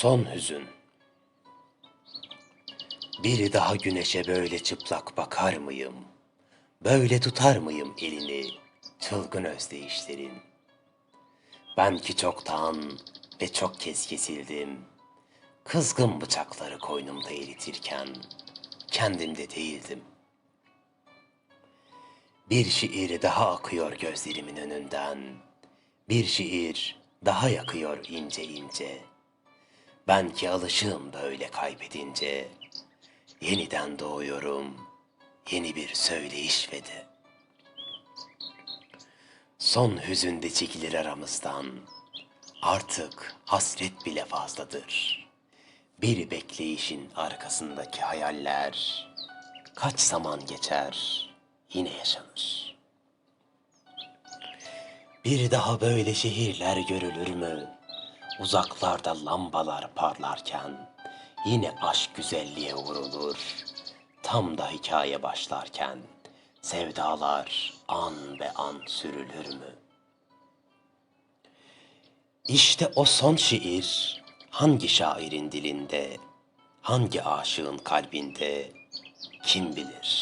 Son hüzün. Bir daha güneşe böyle çıplak bakar mıyım? Böyle tutar mıyım elini çılgın özdeyişlerin? Ben ki çoktan ve çok kez kesildim. Kızgın bıçakları koynumda eritirken kendimde değildim. Bir şiir daha akıyor gözlerimin önünden. Bir şiir daha yakıyor ince ince. Ben ki alışığım böyle kaybedince. Yeniden doğuyorum, yeni bir söyleyiş ve de. Son hüzünde çekilir aramızdan. Artık hasret bile fazladır. Bir bekleyişin arkasındaki hayaller kaç zaman geçer yine yaşanır. Bir daha böyle şehirler görülür mü? Uzaklarda lambalar parlarken yine aşk güzelliğe vurulur. Tam da hikaye başlarken sevdalar an be an sürülür mü? İşte o son şiir hangi şairin dilinde, hangi aşığın kalbinde kim bilir?